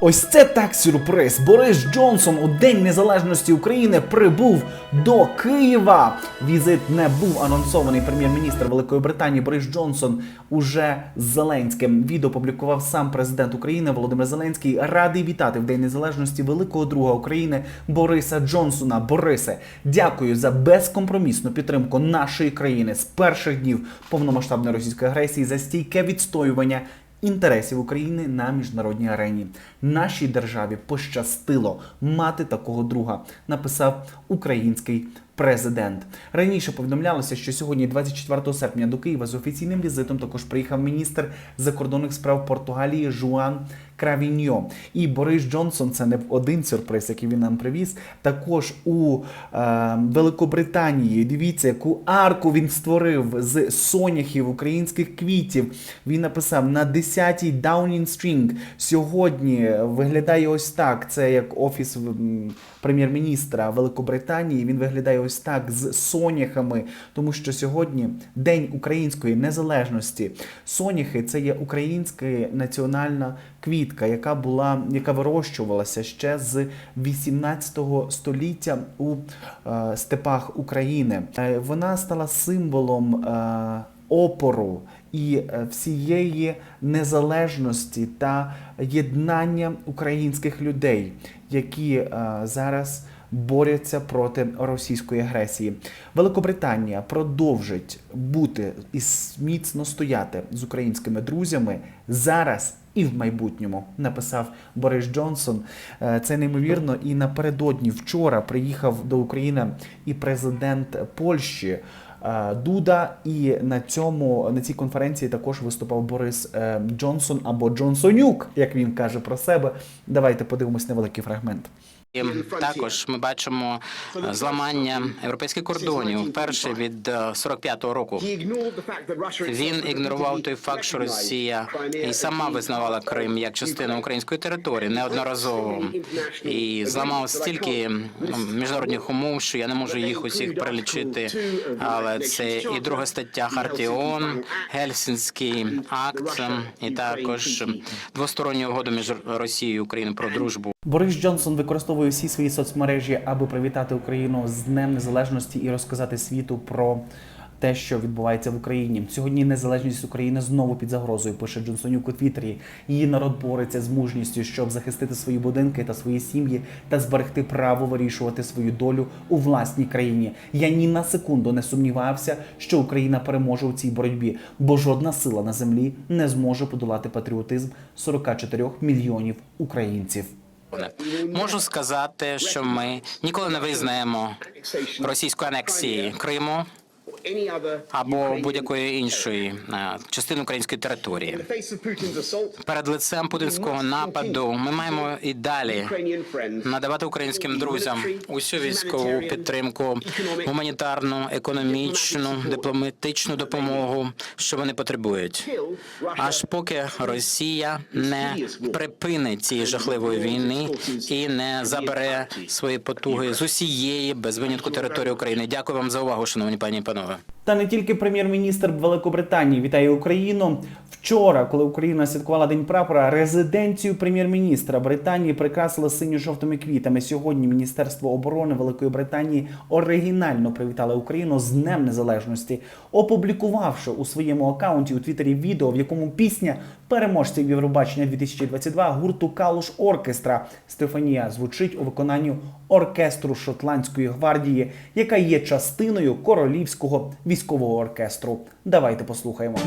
Ось це так сюрприз. Борис Джонсон у День Незалежності України прибув до Києва. Візит не був анонсований. Прем'єр-міністр Великої Британії Борис Джонсон уже з Зеленським. Відео публікував сам президент України Володимир Зеленський. Радий вітати в День Незалежності великого друга України Бориса Джонсона. Борисе, дякую за безкомпромісну підтримку нашої країни з перших днів повномасштабної російської агресії за стійке відстоювання інтересів України на міжнародній арені. Нашій державі пощастило мати такого друга, написав український президент. Раніше повідомлялося, що сьогодні, 24 серпня, до Києва з офіційним візитом також приїхав міністр закордонних справ Португалії Жуан Кравіньо. І Борис Джонсон це не один сюрприз, який він нам привіз. Також у е, Великобританії. Дивіться, яку арку він створив з соняхів українських квітів. Він написав на 10-й Downing Street. Сьогодні виглядає ось так. Це як офіс прем'єр-міністра Великобританії. Він виглядає ось так з соняхами, тому що сьогодні День української незалежності. Соняхи це є українська національна квітка, яка була, яка вирощувалася ще з 18 століття у е, степах України. Е, вона стала символом. Е, Опору і всієї незалежності та єднання українських людей, які зараз борються проти російської агресії. Великобританія продовжить бути і міцно стояти з українськими друзями зараз. І в майбутньому написав Борис Джонсон. Е, Це неймовірно. І напередодні вчора приїхав до України і президент Польщі е, Дуда. І на цьому на цій конференції також виступав Борис е, Джонсон або Джонсонюк, як він каже про себе. Давайте подивимось невеликий фрагмент. І також ми бачимо е, зламання європейських кордонів вперше від е, 45-го року. Він ігнорував той факт, що Росія і сама визнавала Крим як частину української території неодноразово. і зламав стільки міжнародних умов, що я не можу їх усіх перелічити. Але це і друга стаття Харті ООН, Гельсінський акт, і також двостороння угода між Росією і Україною про дружбу. Борис Джонсон використовує всі свої соцмережі, аби привітати Україну з Днем Незалежності і розказати світу про те, що відбувається в Україні. Сьогодні незалежність України знову під загрозою. Пише Джонсонюк у Твіттері. Її народ бореться з мужністю, щоб захистити свої будинки та свої сім'ї та зберегти право вирішувати свою долю у власній країні. Я ні на секунду не сумнівався, що Україна переможе у цій боротьбі, бо жодна сила на землі не зможе подолати патріотизм 44 мільйонів українців. Можу сказати, що ми ніколи не визнаємо російської анексії Криму або будь-якої іншої е, частини української території. Перед лицем путінського нападу ми маємо і далі надавати українським друзям усю військову підтримку, гуманітарну, економічну, дипломатичну допомогу, що вони потребують. Аж поки Росія не припинить цієї жахливої війни і не забере свої потуги з усієї без винятку території України. Дякую вам за увагу, шановні пані і панове. Та не тільки прем'єр-міністр Великобританії вітає Україну. Вчора, коли Україна святкувала День прапора, резиденцію прем'єр-міністра Британії прикрасили синьо-жовтими квітами. Сьогодні Міністерство оборони Великої Британії оригінально привітало Україну з Днем Незалежності, опублікувавши у своєму акаунті у Твіттері відео, в якому пісня переможців Євробачення 2022 гурту Калуш Оркестра Стефанія звучить у виконанні оркестру Шотландської гвардії, яка є частиною королівського військового оркестру. Давайте послухаємо.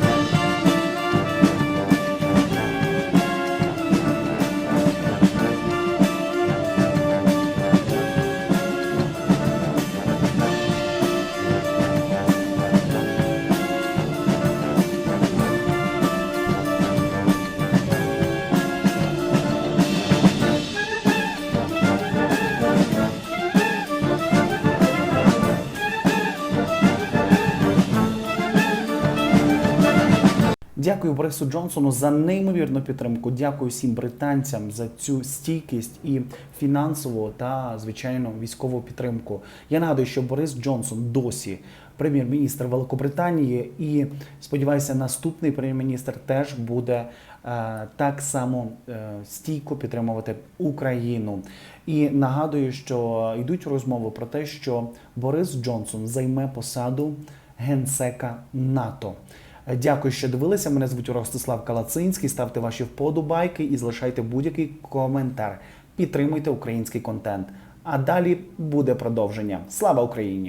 Дякую Борису Джонсону за неймовірну підтримку. Дякую всім британцям за цю стійкість і фінансову та звичайно військову підтримку. Я нагадую, що Борис Джонсон досі прем'єр-міністр Великобританії, і сподіваюся, наступний прем'єр-міністр теж буде е, так само е, стійко підтримувати Україну. І нагадую, що йдуть розмови про те, що Борис Джонсон займе посаду генсека НАТО. Е, Дякую, що дивилися. Мене звуть Ростислав Калацинський. Ставте ваші вподобайки і залишайте будь-який коментар. Підтримуйте український контент. А далі буде продовження. Слава Україні!